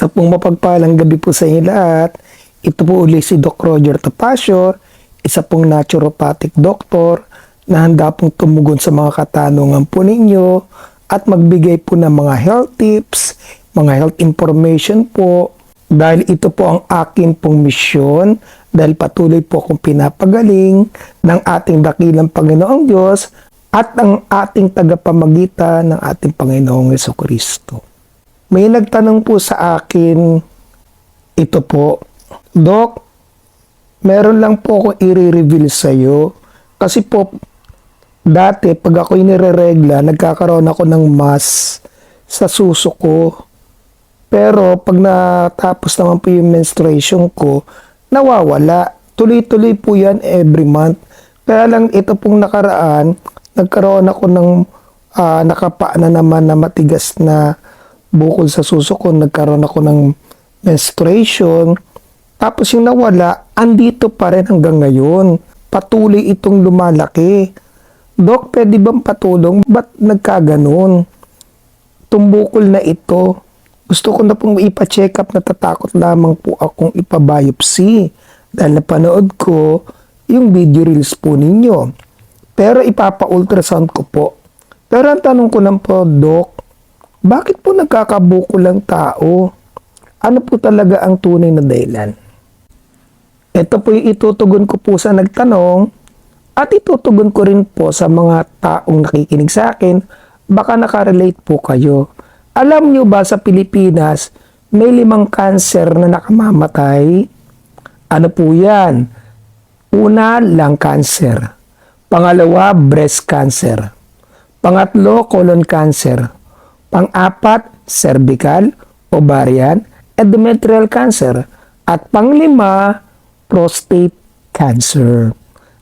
Isa pong mapagpalang gabi po sa inyo lahat. Ito po uli si Doc Roger Tapacio, isa pong naturopathic doctor na handa pong tumugon sa mga katanungan po ninyo at magbigay po ng mga health tips, mga health information po dahil ito po ang akin pong misyon dahil patuloy po akong pinapagaling ng ating dakilang Panginoong Diyos at ang ating tagapamagitan ng ating Panginoong Yeso Kristo. May nagtanong po sa akin, ito po, Dok, meron lang po ako i-reveal sa iyo kasi po dati pag ako inireregla, nagkakaroon ako ng mass sa suso ko. Pero pag natapos naman po yung menstruation ko, nawawala. Tuloy-tuloy po yan every month. Kaya lang ito pong nakaraan, nagkaroon ako ng ah, nakapa na naman na matigas na bukol sa suso ko. Nagkaroon ako ng menstruation. Tapos yung nawala, andito pa rin hanggang ngayon. Patuloy itong lumalaki. Dok, pwede bang patulong? Ba't nagkaganon? Tumbukol na ito. Gusto ko na pong ipa-check up, natatakot lamang po akong ipabiopsy. Dahil napanood ko yung video reels po ninyo. Pero ipapa-ultrasound ko po. Pero ang tanong ko lang po, Dok, bakit po nagkakabukol ang tao? Ano po talaga ang tunay na dahilan? Ito po yung itutugon ko po sa nagtanong at itutugon ko rin po sa mga taong nakikinig sa akin. Baka nakarelate po kayo. Alam nyo ba sa Pilipinas, may limang cancer na nakamamatay? Ano po yan? Una, lung cancer. Pangalawa, breast cancer. Pangatlo, colon cancer. Pang-apat, cervical, ovarian, endometrial cancer. At panglima, prostate cancer.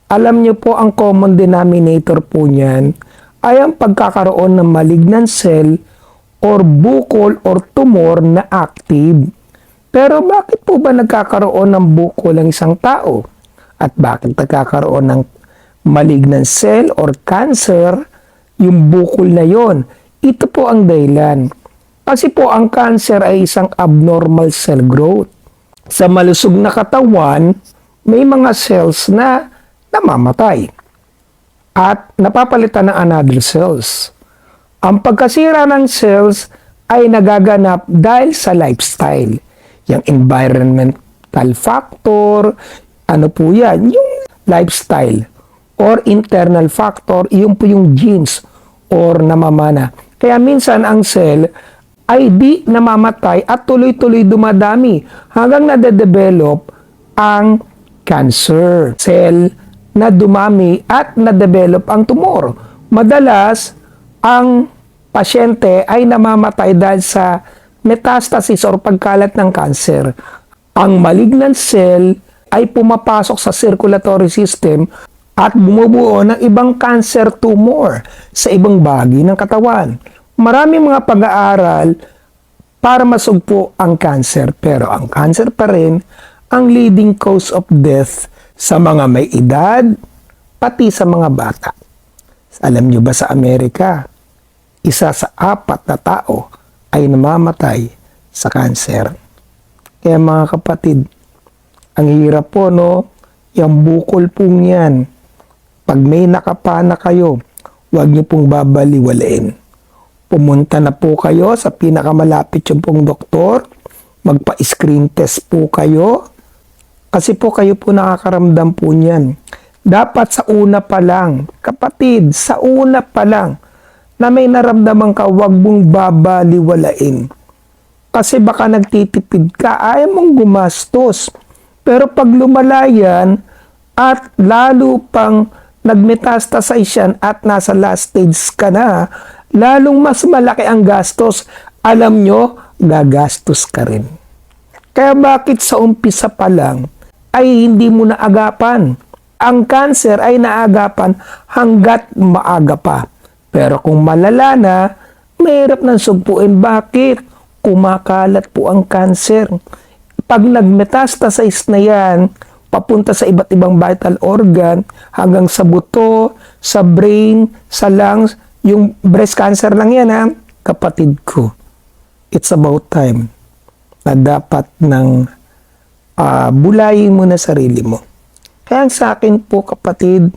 Alam niyo po ang common denominator po niyan ay ang pagkakaroon ng malignant cell or bukol or tumor na active. Pero bakit po ba nagkakaroon ng bukol ang isang tao? At bakit nagkakaroon ng malignant cell or cancer yung bukol na yon? Ito po ang dahilan. Kasi po ang cancer ay isang abnormal cell growth sa malusog na katawan, may mga cells na namamatay at napapalitan ng another cells. Ang pagkasira ng cells ay nagaganap dahil sa lifestyle. Yung environmental factor, ano po yan? Yung lifestyle or internal factor, yun po yung genes or namamana. Kaya minsan ang cell ay di namamatay at tuloy-tuloy dumadami hanggang nade-develop ang cancer cell na dumami at na-develop ang tumor. Madalas, ang pasyente ay namamatay dahil sa metastasis or pagkalat ng cancer. Ang malignant cell ay pumapasok sa circulatory system at bumubuo ng ibang cancer tumor sa ibang bahagi ng katawan. Maraming mga pag-aaral para masugpo ang cancer pero ang cancer pa rin ang leading cause of death sa mga may edad pati sa mga bata. Alam nyo ba sa Amerika, isa sa apat na tao ay namamatay sa cancer. Kaya mga kapatid, ang hirap po no, yung bukol pong yan. Pag may nakapana kayo, huwag niyo pong babaliwalain pumunta na po kayo sa pinakamalapit yung pong doktor, magpa-screen test po kayo, kasi po kayo po nakakaramdam po niyan. Dapat sa una pa lang, kapatid, sa una pa lang, na may naramdaman ka, wag mong babaliwalain. Kasi baka nagtitipid ka, ayaw mong gumastos. Pero pag lumalayan at lalo pang nagmetastasize yan at nasa last stage ka na, lalong mas malaki ang gastos, alam nyo, gagastos ka rin. Kaya bakit sa umpisa pa lang ay hindi mo naagapan? Ang cancer ay naagapan hanggat maaga pa. Pero kung malala na, mahirap ng sugpuin. Bakit? Kumakalat po ang cancer. Pag nagmetastasize na yan, papunta sa iba't ibang vital organ, hanggang sa buto, sa brain, sa lungs, yung breast cancer lang yan ha, kapatid ko. It's about time na dapat ng ah, bulayin mo na sarili mo. Kaya sa akin po kapatid,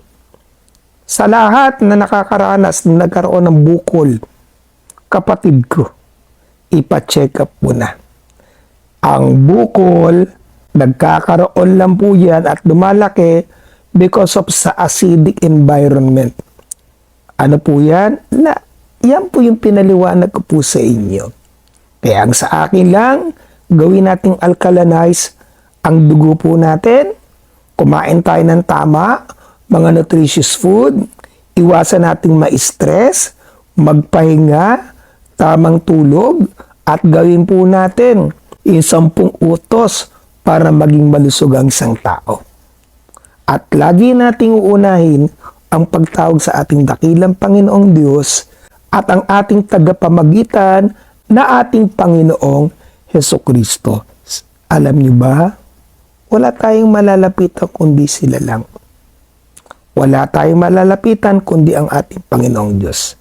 sa lahat na nakakaranas na nagkaroon ng bukol, kapatid ko, ipa-check up mo na. Ang bukol, nagkakaroon lang po yan at lumalaki because of sa acidic environment. Ano po yan? Na, yan po yung pinaliwanag ko po sa inyo. Kaya ang sa akin lang, gawin nating alkalinize ang dugo po natin, kumain tayo ng tama, mga nutritious food, iwasan nating ma-stress, magpahinga, tamang tulog, at gawin po natin yung sampung utos para maging malusog ang isang tao. At lagi nating uunahin ang pagtawag sa ating dakilang Panginoong Diyos at ang ating tagapamagitan na ating Panginoong Heso Kristo. Alam niyo ba? Wala tayong malalapitan kundi sila lang. Wala tayong malalapitan kundi ang ating Panginoong Diyos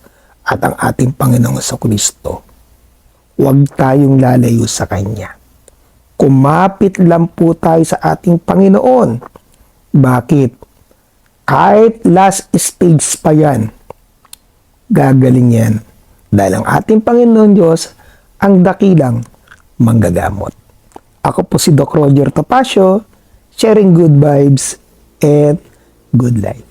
at ang ating Panginoong Heso Kristo. Huwag tayong lalayo sa Kanya. Kumapit lang po tayo sa ating Panginoon. Bakit? Kahit last stage pa yan, gagaling yan. Dahil ang ating Panginoon Diyos ang dakilang manggagamot. Ako po si Doc Roger Topacio, sharing good vibes and good life.